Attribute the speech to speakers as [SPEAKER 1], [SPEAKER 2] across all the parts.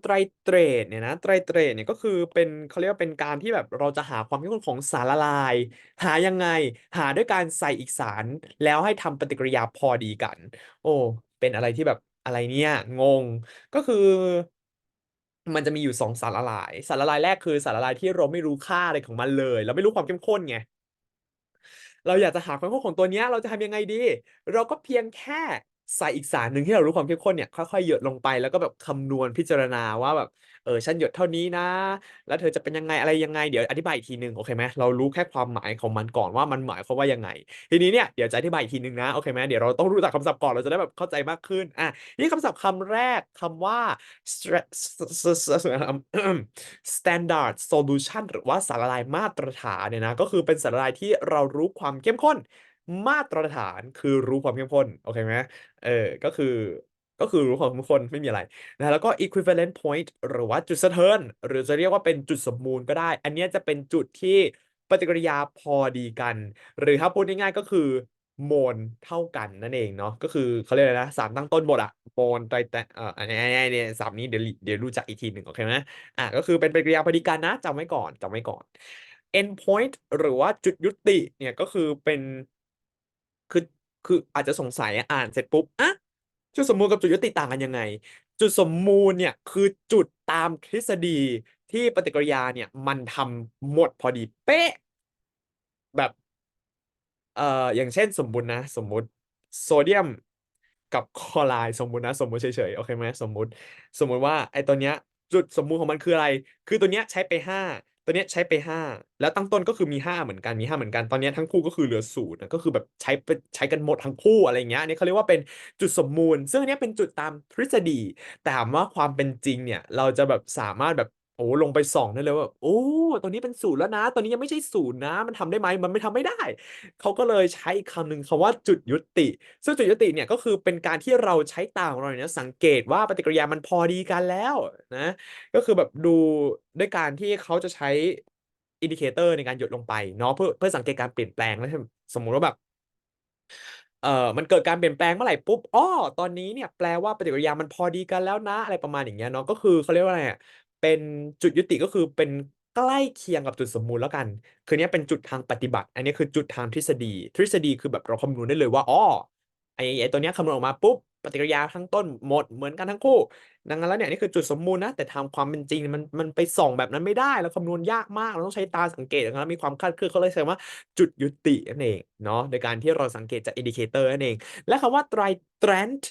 [SPEAKER 1] ไตรเตรดเนี่ยนะไตรเตรดเนี่ยก็คือเป็นเขาเรียกว่าเป็นการที่แบบเราจะหาความเข้มข้นของสารละลาย หายังไงหาด้วยการใส่อีกสาร แล้วให้ทำปฏิกิริยาพอดีกัน โอ้เป็นอะไรที่แบบอะไรเนี่ยงงก็คือ มันจะมีอยู่2สารละลาย สารละลายแรกคือสารละลายที่เราไม่รู้ค่าอะไรของมันเลย เราไม่รู้ความเข้มข้นไงเราอยากจะหาความเข้มข้นของตัวเนี้ยเราจะทำยังไงดี เราก็เพียงแค่ ใส่อีกสารหนึ่งที่เรารู้ความเข้มข้นเนี่ยค่อยๆหยดลงไปแล้วก็แบบคำนวณพิจารณาว่าแบบเออฉันหยดเท่านี้นะ แล้วเธอจะเป็นยังไงอะไรยังไงเดี๋ยวอธิบายอีกทีหนึ่งโอเคไหมเรารู้แค่ความหมายของมันก่อนว่ามันหมายความว่ายังไง ทีนี้เนี่ยเดี๋ยวจะอธิบายอีกทีหนึ่งนะโอเคไหมเดี๋ยวเราต้องรู้จักคำศัพท์ก่อนเราจะได้แบบเข้าใจมากขึ้นอานี่คำศัพท์คำแรกคำว่า standard solution หรือว่าสารละลายมาตรฐานเนี่ยนะก็คือเป็นสารละลายที่เรารู้ความเข้มข้น มาตรฐานคือรู้ความเข้มข้นโอเคไหมเออก็คือก็คือรู้ความเข้มข้นไม่มีอะไรนะแล้วก็ equivalent point หรือว่าจุดสะเทินหรือจะเรียกว่าเป็นจุดสมมูลก็ได้ อันนี้จะเป็นจุดที่ปฏิกิริยาพอดีกัน หรือถ้าพูดง่ายๆก็คือโมลเท่ากันนั่นเองเนาะก็คือเขาเรียกอะไรนะสารตั้งต้นหมดอะโมลไตรแตเอ่ออันนี้ยๆเนี่ยศัพท์นี้เดี๋ยวเดี๋ยวรู้จักอีกทีหนึ่งโอเคไหมอาก็คือเป็นปฏิกิริยาพอดีกันนะจำไว้ก่อนจำไว้ก่อน end point หรือว่าจุดยุติเนี่ยก็คือเป็น คือคืออาจจะสงสัยอ่านเสร็จปุ๊บอะจุดสมมูลกับจุดยุติต่างกันยังไง จุดสมมูลเนี่ยคือจุดตามทฤษฎีที่ปฏิกิริยาเนี่ยมันทำหมดพอดีเป๊ะแบบเอ่ออย่างเช่นสมมุตินะ สมมุติโซเดียมกับคลอไรด์สมมุตินะสมมุติเฉยๆโอเคไหมสมมุติ สมมุติว่าไอ้ตัวเนี้ยจุดสมมูลของมันคืออะไร คือตัวเนี้ยใช้ไป5 ตัวเนี้ยใช้ไปห้าแล้วตั้งต้นก็คือมีห้าเหมือนกันมีห้าเหมือนกันตอนนี้ทั้งคู่ก็คือเหลือศูนย์ก็คือแบบใช้ไปใช้กันหมดทั้งคู่อะไรอย่างเงี้ยอันนี้เขาเรียกว่าเป็นจุดสมมูล ซึ่งอันเนี้ยเป็นจุดตามทฤษฎีแต่ถามว่าความเป็นจริงเนี่ยเราจะแบบสามารถแบบ โอ้ลงไปส่องได้เลยว่าโอ้ตรงนี้เป็น0แล้วนะ ตอนนี้ยังไม่ใช่0นย์นะ มันทำได้ไหมมันไม่ทำไม่ได้ เขาก็เลยใช้อีกคำหนึ่งคำว่าจุดยุติ ซึ่งจุดยุติเนี่ยก็คือเป็นการที่เราใช้ตาของเราเนี่ยสังเกตว่าปฏิกิริยามันพอดีกันแล้วนะก็คือแบบดูด้วยการที่เขาจะใช้อินดิเคเตอร์ในการหยดลงไปเนาะเพื่อเพื่อสังเกตการเปลี่ยนแปลงแล้วสมมุติว่าแบบเอ่อมันเกิดการเปลี่ยนแปลงเมื่อไหร่ปุ๊บ อ้อ ตอนนี้เนี่ยแปลว่าปฏิกิริยามันพอดีกันแล้วนะ อะไรประมาณอย่างเงี้ยเนาะ ก็คือเขาเรียกว่าอะไรอะ เป็นจุดยุติก็คือเป็นใกล้เคียงกับจุดสมมูลแล้วกัน คือเนี้ยเป็นจุดทางปฏิบัติ อันนี้คือจุดทางทฤษฎี ทฤษฎีคือแบบเราคำนวณได้เลยว่าอ้อไอ้ไอ้ตัวเนี้ยคำนวณออกมาปุ๊บปฏิกิริยาข้งต้นหมดเหมือนกันทั้งคู่ ดังนั้นแล้วเนี่ยนี่คือจุดสมมูลนะ แต่ทางความเป็นจริงมันมันไปส่องแบบนั้นไม่ได้เราคำนวณยากมาก เราต้องใช้ตาสังเกตดังนั้นมีความคลาดเคลื่อนเขาเลยใช้ว่าจุดยุตินั่นเองเนาะ โดยการที่เราสังเกตจากอินดิเคเตอร์นั่นเอง และคำว่า Tritrant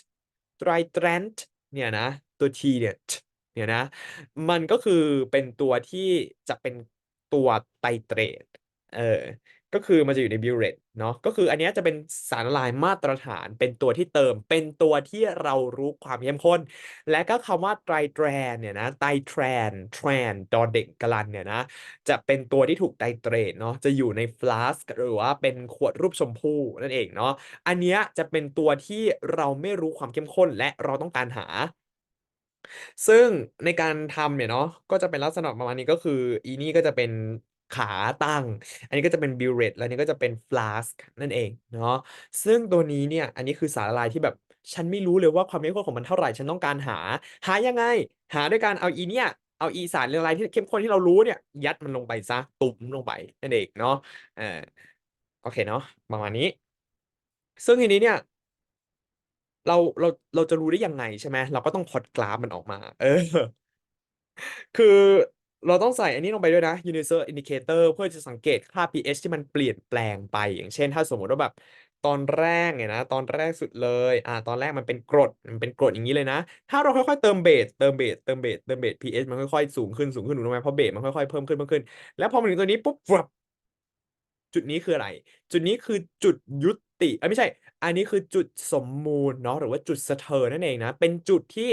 [SPEAKER 1] Tritrant เนี่ยนะ ตัว T เนี่ย เนี่ยนะ มันก็คือเป็นตัวที่จะเป็นตัวไตรเตรดเออก็คือมันจะอยู่ใน Burette เนาะก็คืออันนี้จะเป็นสารละลายมาตรฐาน เป็นตัวที่เติม เป็นตัวที่เรารู้ความเข้มข้น และก็คำว่า Tritran เนี่ยนะ Tritran Tran ดอเด็กกลันเนี่ยนะจะเป็นตัวที่ถูกไตรเตรดเนาะจะอยู่ใน Flask หรือว่าเป็นขวดรูปชมพู่นั่นเองเนาะอันนี้จะเป็นตัวที่เราไม่รู้ความเข้มข้นและเราต้องการหา ซึ่งในการทำเนี่ยเนาะก็จะเป็นลักษณะประมาณนี้ก็คือ อีนี่ก็จะเป็นขาตั้ง อันนี้ก็จะเป็น Burette แล้วอันนี้ก็จะเป็น Flask นั่นเองเนาะซึ่งตัวนี้เนี่ยอันนี้คือสารละลายที่แบบฉันไม่รู้เลยว่าความเข้มข้นของมันเท่าไหร่ ฉันต้องการหา หายังไง หาด้วยการเอาอีเนี่ยเอาอีสารละลายที่เข้มข้นที่เรารู้เนี่ย ยัดมันลงไปเสียตุ๋มลงไปนั่นเองเนาะเออโอเคเนาะประมาณนี้ ซึ่งทีนี้เนี่ย เราเราเราจะรู้ได้ยังไงใช่ไหมเราก็ต้องพอตกราฟมันออกมา เออ คือเราต้องใส่อันนี้ลงไปด้วยนะ Universal Indicator เพื่อจะสังเกตค่า pH ที่มันเปลี่ยนแปลงไป อย่างเช่น ถ้าสมมติว่าแบบตอนแรกเนี่ยนะ ตอนแรกสุดเลย อ่า ตอนแรกมันเป็นกรด มันเป็นกรดอย่างงี้เลยนะ ถ้าเราค่อยๆเติมเบส เติมเบส เติมเบส เติมเบส pH มันค่อยๆสูงขึ้น สูงขึ้นถูกต้ไหมเพราะเบสมันค่อยๆเพิ่มขึ้นเพิ่มขึ้น แล้วพอมาถึงตัวนี้ปุ๊บจุดนี้คืออะไร จุดนี้คือจุดยุ ติเอ๊ยไม่ใช่ อันนี้คือจุดสมมูลเนาะหรือว่าจุดสะเทินนั่นเองนะ เป็นจุดที่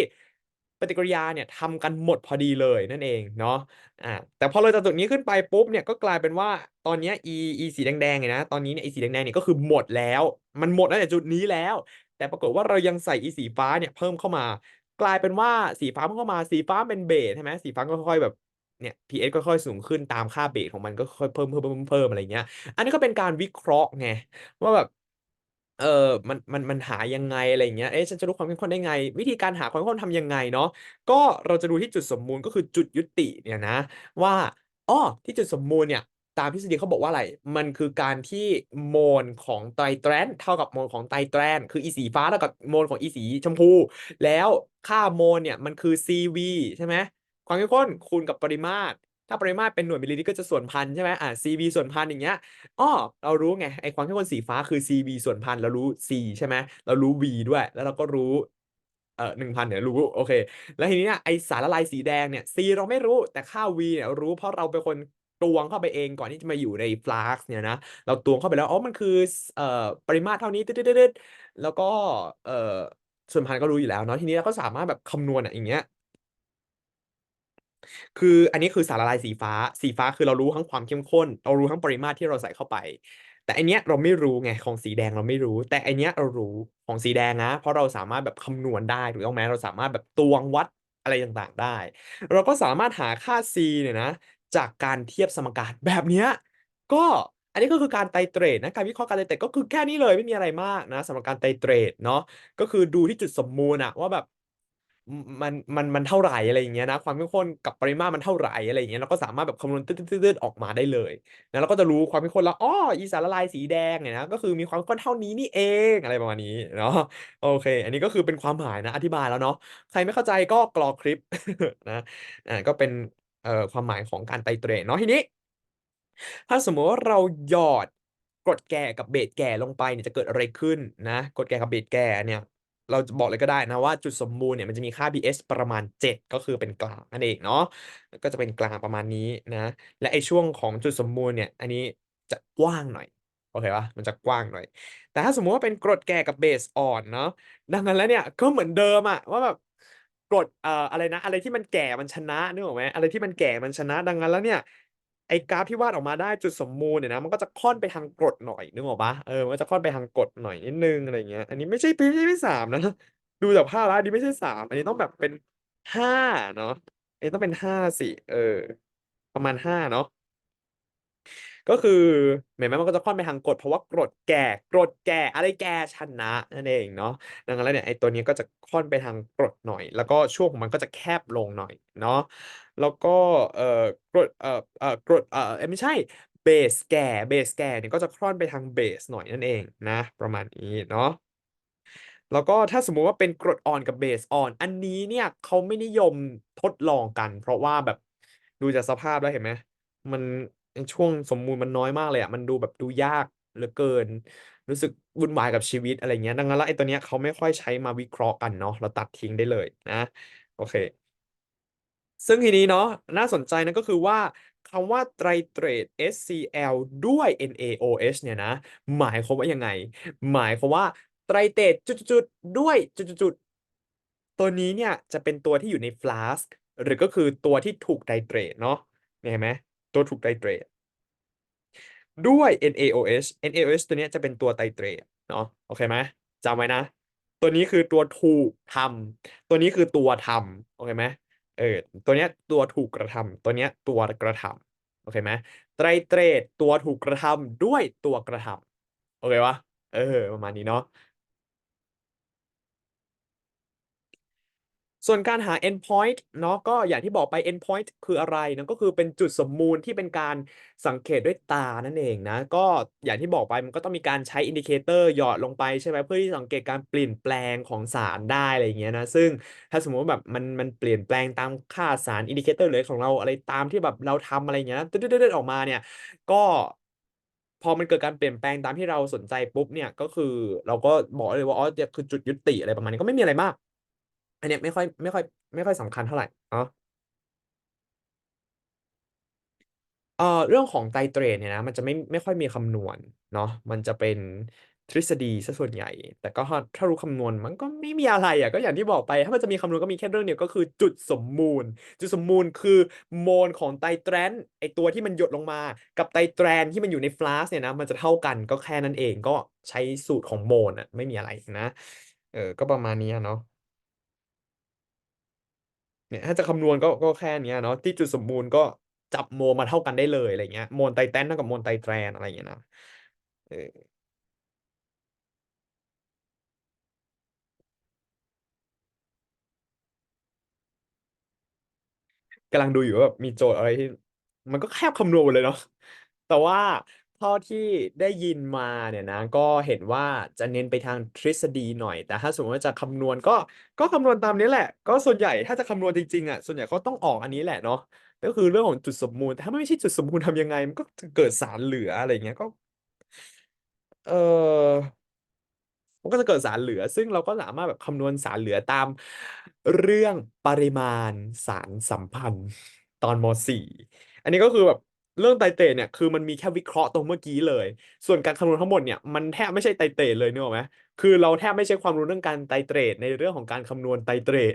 [SPEAKER 1] ปฏิกิริยาเนี่ยทำกันหมดพอดีเลยนั่นเองเนาะอ่าแต่พอเลยจากจุดนี้ขึ้นไปปุ๊บเนี่ยก็กลายเป็นว่าตอนนี้ยอีอีสีแดงๆเนี่ยนะตอนนี้เนี่ยอีสีแดงๆเนี่ยก็คือหมดแล้ว มันหมดตั้งแต่จุดนี้แล้ว แต่ปรากฏว่าเรายังใส่อีสีฟ้าเนี่ยเพิ่มเข้ามา กลายเป็นว่าสีฟ้าเพิ่มเข้ามาสีฟ้าเป็นเบสใช่ไหมสีฟ้าก็ค่อยๆแบบเนี่ย pH ค่อยๆสูงขึ้นตามค่าเบสของมันก็ค่อยๆเพิ่มๆๆๆอะไรอย่างเงี้ย อันนี้ก็เป็นการวิเคราะห์ไงว่าแบบ เออ มัน มัน มันหายังไง อะไรอย่างเงี้ย เอ๊ะ ฉันจะรู้ความเข้มข้นได้ไง วิธีการหาความเข้มข้นทำยังไงเนาะ ก็เราจะดูที่จุดสมมูล ก็คือจุดยุติเนี่ยนะว่า อ้อ ที่จุดสมมูลเนี่ย ตามทฤษฎีเขาบอกว่าอะไร มันคือการที่โมลของไตรแตรนเท่ากับโมลของไตรแตรน คืออีสีฟ้าเท่ากับโมลของอีสีชมพู แล้วค่าโมลเนี่ยมันคือ CV ใช่ไหม ความเข้มข้นคูณกับปริมาตร ถ้าปริมาตรเป็นหน่วยมิลลิลิตรก็จะส่วนพันใช่ไหมอ่า CV ส่วนพันอย่างเงี้ยอ้อเรารู้ไงไอความเข้มข้นสีฟ้าคือ CV ส่วนพันเรารู้ C ใช่ไหมเรารู้ V ด้วย แล้วเราก็รู้เอ่อหนึ่งพันเนี่ยรู้โอเค แล้วทีนี้เนี่ยไอสารละลายสีแดงเนี่ย C เราไม่รู้แต่ค่า V เนี่ยรู้เพราะเราเป็นคนตวงเข้าไปเองก่อนที่จะมาอยู่ในฟลาสก์เนี่ยนะเราตวงเข้าไปแล้วอ๋อมันคือเอ่อปริมาตรเท่านี้ตึ๊ดๆแล้วก็เอ่อส่วนพันก็รู้อยู่แล้วเนาะทีนี้เราก็สามารถแบบคำนวณอะอย่างเงี้ย คืออันนี้คือสารละลายสีฟ้า สีฟ้าคือเรารู้ทั้งความเข้มข้น เรารู้ทั้งปริมาตรที่เราใส่เข้าไป แต่อันเนี้ยเราไม่รู้ไงของสีแดงเราไม่รู้ แต่อันเนี้ยเรารู้ของสีแดงนะ เพราะเราสามารถแบบคำนวณได้ถูกต้องไหมเราสามารถแบบตวงวัดอะไรต่างๆได้ เราก็สามารถหาค่า C เนี่ยนะ จากการเทียบสมการแบบเนี้ยก็อันนี้ก็คือการไตเตรดนะการวิเคราะห์การไตเตรดก็คือแค่นี้เลยไม่มีอะไรมากนะสำหรับการไตเตรดเนาะก็คือดูที่จุดสมมูลอะว่าแบบ มันมันมันเท่าไหร่อะไรอย่างเงี้ยนะความเข้มข้นกับปริมาตรมันเท่าไหร่อะไรอย่างเงี้ยเราก็สามารถแบบคำนวณตืดๆออกมาได้เลยนะเราก็จะรู้ความเข้มข้นแล้วอ๋ออีสารละลายสีแดงเนี่ยนะก็คือมีความเข้มข้นเท่านี้นี่เองอะไรประมาณนี้เนาะโอเค อันนี้ก็คือเป็นความหมายนะอธิบายแล้วเนาะใครไม่เข้าใจก็กรอคลิปนะอ่าก็เป็นเอ่อความหมายของการไตเตรดเนาะทีนี้ ถ้าสมมติว่าเราหยอดกรดแก่กับเบสแก่ลงไปเนี่ยจะเกิดอะไรขึ้นนะกรดแก่กับเบสแก่เนี่ย เราจะบอกเลยก็ได้นะว่าจุดสมบูรณ์เนี่ยมันจะมีค่า pH ประมาณ 7 ก็คือเป็นกลางนั่นเองเนาะก็จะเป็นกลางประมาณนี้นะ และไอช่วงของจุดสมบูรณ์เนี่ย อันนี้จะกว้างหน่อยโอเคปะมันจะกว้างหน่อย แต่ถ้าสมมติว่าเป็นกรดแก่กับเบสอ่อนเนาะดังนั้นแล้วเนี่ยก็เหมือนเดิมอะว่าแบบกรดเอ่ออะไรนะ อะไรที่มันแก่มันชนะนึกออกไหมอะไรที่มันแก่มันชนะดังนั้นแล้วเนี่ย ไอ้กราฟที่วาดออกมาได้จุดสมมูลเนี่ยนะมันก็จะค่อนไปทางกรดหน่อยนึกออกปะเออมันก็จะค่อนไปทางกรดหน่อยนิดนึงอะไรเงี้ย อันนี้ไม่ใช่ไม่ใช่ไม่สามนะดูจากภาพแล้วอันนี้ไม่ใช่สามอันนี้ต้องแบบเป็นห้าเนาะอันนี้ต้องเป็นห้าสิเออ ประมาณห้าเนาะ ก็คือเห็นไหมมันก็จะค่อนไปทางกรดเพราะว่ากรดแก่กรดแก่อะไรแก่ชนะนั่นเองเนาะดังนั้นแล้วเนี่ยไอ้ตัวนี้ก็จะค่อนไปทางกรดหน่อย แล้วก็ช่วงของมันก็จะแคบลงหน่อยเนาะแล้วก็เอ่อกรดเอ่อเอ่อกรดเอ่อไม่ใช่เบสแก่เบสแก่เนี่ยก็จะค่อนไปทางเบสหน่อยนั่นเองนะ ประมาณนี้เนาะแล้วก็ถ้าสมมุติว่าเป็นกรดอ่อนกับเบสอ่อน อันนี้เนี่ยเขาไม่นิยมทดลองกัน เพราะว่าแบบดูจากสภาพแล้วเห็นไหมมัน ช่วงสมมูลมันน้อยมากเลยอะมันดูแบบดูยากเหลือเกิน รู้สึกวุ่นวายกับชีวิตอะไรเงี้ยดังนั้นแล้วไอ้ตัวเนี้ยเขาไม่ค่อยใช้มาวิเคราะห์กันเนาะเราตัดทิ้งได้เลยนะ โอเค ซึ่งทีนี้เนาะน่าสนใจนั่นก็คือว่าคำว่าไตรเตรด HCl ด้วย NaOH เนี่ยนะ หมายความว่ายังไง หมายความว่าไตรเตรดจุดๆด้วยจุดๆตัวนี้เนี่ยจะเป็นตัวที่อยู่ในฟลาสหรือก็คือตัวที่ถูกไตรเตรดเนาะเห็นไหม ตัวถูกไตเตรดด้วย NaOH NaOH ตัวนี้จะเป็นตัวไตเตรเนาะโอเคไหมจำไว้นะ ตัวนี้คือตัวถูกทำตัวนี้คือตัวทำโอเคไหมเออตัวเนี้ยตัวถูกกระทำตัวเนี้ยตัวกระทำโอเคไหมไตรเตรดตัวถูกกระทำด้วยตัวกระทำโอเควะเออประมาณนี้เนาะ ส่วนการหา endpoint เนาะก็อย่างที่บอกไป endpoint คืออะไรนะก็คือเป็นจุดสมมูลที่เป็นการสังเกตด้วยตานั่นเองนะก็อย่างที่บอกไปมันก็ต้องมีการใช้อินดิเคเตอร์หยอดลงไปใช่ไหมเพื่อที่สังเกตการเปลี่ยนแปลงของสารได้อะไรอย่างเงี้ยนะซึ่งถ้าสมมติว่าแบบมันมันเปลี่ยนแปลงตามค่าสารอินดิเคเตอร์เลยของเราอะไรตามที่แบบเราทำอะไรอย่างเงี้ยตึ๊ดๆออกมาเนี่ยก็พอมันเกิดการเปลี่ยนแปลงตามที่เราสนใจปุ๊บเนี่ยก็คือเราก็บอกเลยว่าอ๋อเนี่ยคือจุดยุติอะไรประมาณนี้ก็ไม่มีอะไรมาก อันเนี้ยไม่ค่อยไม่ค่อย ไม่ค่อยสำคัญเท่าไหร่เนาะเอ่อเรื่องของไตรเตรดเนี่ยนะมันจะไม่ไม่ค่อยมีคำนวณเนาะมันจะเป็นทฤษฎีซะส่วนใหญ่ แต่ก็ถ้ารู้คำนวณมันก็ไม่มีอะไรอะก็อย่างที่บอกไป ถ้ามันจะมีคำนวณก็มีแค่เรื่องเดียวก็คือจุดสมมูล จุดสมมูลคือโมลของไตรแตรนไอตัวที่มันหยดลงมา กับไตรแตรนที่มันอยู่ในฟลาสเนี่ยนะมันจะเท่ากันก็แค่นั้นเองก็ใช้สูตรของโมลอะไม่มีอะไรนะเออก็ประมาณนี้เนาะ เนี่ยถ้าจะคำนวณก็ก็แค่นี้เนาะที่จุดสมบูรณ์ก็จับโมมาเท่ากันได้เลยอะไรเงี้ยโมนไตแตนเท่ากับโมนไตแตรนอะไรอย่างเงี้ยนะเออำลังดูอยู่ว่าแบบมีโจทย์อะไรที่ มันก็แคบคำนวณเลยเนาะแต่ว่า เท่าที่ได้ยินมาเนี่ยนะ ก็เห็นว่าจะเน้นไปทางทฤษฎีหน่อย แต่ถ้าสมมติว่าจะคำนวณก็ก็คำนวณตามนี้แหละ ก็ส่วนใหญ่ถ้าจะคำนวณจริงๆอะส่วนใหญ่เขาต้องออกอันนี้แหละเนาะก็คือเรื่องของจุดสมมูลแต่ถ้าไม่ใช่จุดสมมูลทำยังไง มันก็จะเกิดสารเหลืออะไรเงี้ยก็ เออมันก็จะเกิดสารเหลือ ซึ่งเราก็สามารถแบบคำนวณสารเหลือตาม เรื่องปริมาณสารสัมพันธ์ตอนม .4 อันนี้ก็คือแบบ เรื่องไตเตเนี่ยคือมันมีแค่วิเคราะห์ตรงเมื่อกี้เลย ส่วนการคำนวณทั้งหมดเนี่ยมันแทบไม่ใช่ไตเตเลยเนออกไหมคือเราแทบไม่ใช่ความรู้เรื่องการไตเตรทในเรื่องของการคำนวณไตเตรท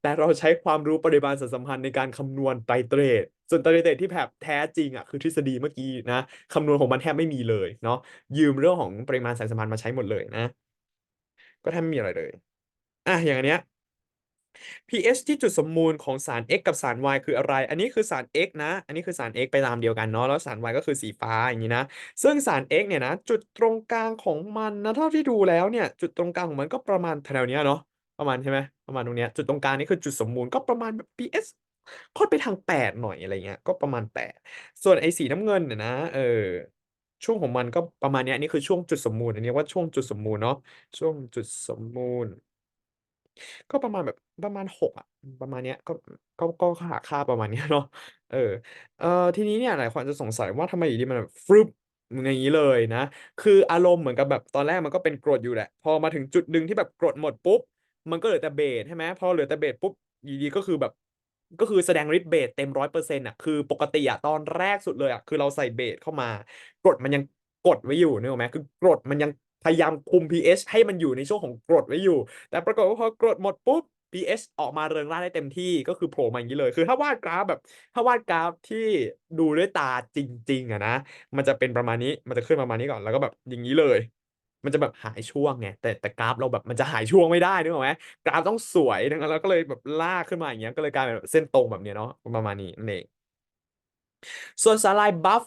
[SPEAKER 1] แต่เราใช้ความรู้ปริมาณสารสัมพันธ์ในการคำนวณไตเตรทส่วนไตเตรทที่แบบแท้จริงอะคือทฤษฎีเมื่อกี้นะคำนวณของมันแทบไม่มีเลยเนาะยืมเรื่องของปริมาณสารสัมพันธ์มาใช้หมดเลยนะ ก็แทบไม่มีอะไรเลยอะอย่างอันเนี้ย pH ที่จุดสมมูลของสาร X กับสาร Y คืออะไร อันนี้คือสาร X นะ อันนี้คือสาร X ไปตามเดียวกันเนาะ แล้วสาร Y ก็คือสีฟ้าอย่างนี้นะ ซึ่งสาร X เนี่ยนะ จุดตรงกลางของมันนะ เท่าที่ดูแล้วเนี่ย จุดตรงกลางของมันก็ประมาณแถวเนี้ยเนาะ ประมาณใช่ไหมประมาณตรงเนี้ย จุดตรงกลางนี่คือจุดสมมูลก็ประมาณแบบ pH ค่อนไปทางแปดหน่อยอะไรเงี้ย ก็ประมาณแปดส่วนไอ้สีน้ำเงินเนี่ยนะ เออ ช่วงของมันก็ประมาณเนี้ยอันนี้คือช่วงจุดสมมูล อันนี้ว่าช่วงจุดสมมูลเนาะ ช่วงจุดสมมูล ก็ประมาณแบบประมาณหกอะ ประมาณเนี้ย ก็ ก็ ก็หาค่าประมาณเนี้ยเนาะ เออ เออทีนี้เนี่ยหลายคนอาจจะสงสัยว่าทำไมอยู่ดีมันแบบ ฟรึบ อย่างนี้เลยนะ คืออารมณ์เหมือนกับแบบตอนแรกมันก็เป็นกรดอยู่แหละ พอมาถึงจุดหนึ่งที่แบบกรดหมดปุ๊บ มันก็เหลือแต่เบส ใช่ไหม พอเหลือแต่เบสปุ๊บ อยู่ดีก็คือแบบ ก็คือแสดงฤทธิ์เบสเต็มร้อยเปอร์เซ็นต์อะ คือปกติอะตอนแรกสุดเลยอะคือเราใส่เบสเข้ามา กรดมันยังกดไว้อยู่ นึกออกไหม คือกรดมันยัง พยายามคุม pH ให้มันอยู่ในช่วงของกรดไว้อยู่ แต่ปรากฏว่าพอกรดหมดปุ๊บ pH ออกมาเริงร่าได้เต็มที่ก็คือโผล่มาอย่างนี้เลย คือถ้าวาดกราฟแบบ ถ้าวาดกราฟที่ดูด้วยตาจริง ๆอะนะ มันจะเป็นประมาณนี้ มันจะขึ้นประมาณนี้ก่อน แล้วก็แบบอย่างนี้เลย มันจะแบบหายช่วงไง แต่แต่กราฟเราแบบมันจะหายช่วงไม่ได้นึกออกไหมกราฟต้องสวยดังนั้นเราก็เลยแบบลากขึ้นมาอย่างเงี้ย ก็เลยกลายเป็นแบบเส้นตรงแบบเนี้ยเนาะ ประมาณนี้นั่นเอง ส่วนสาลายบัฟเฟ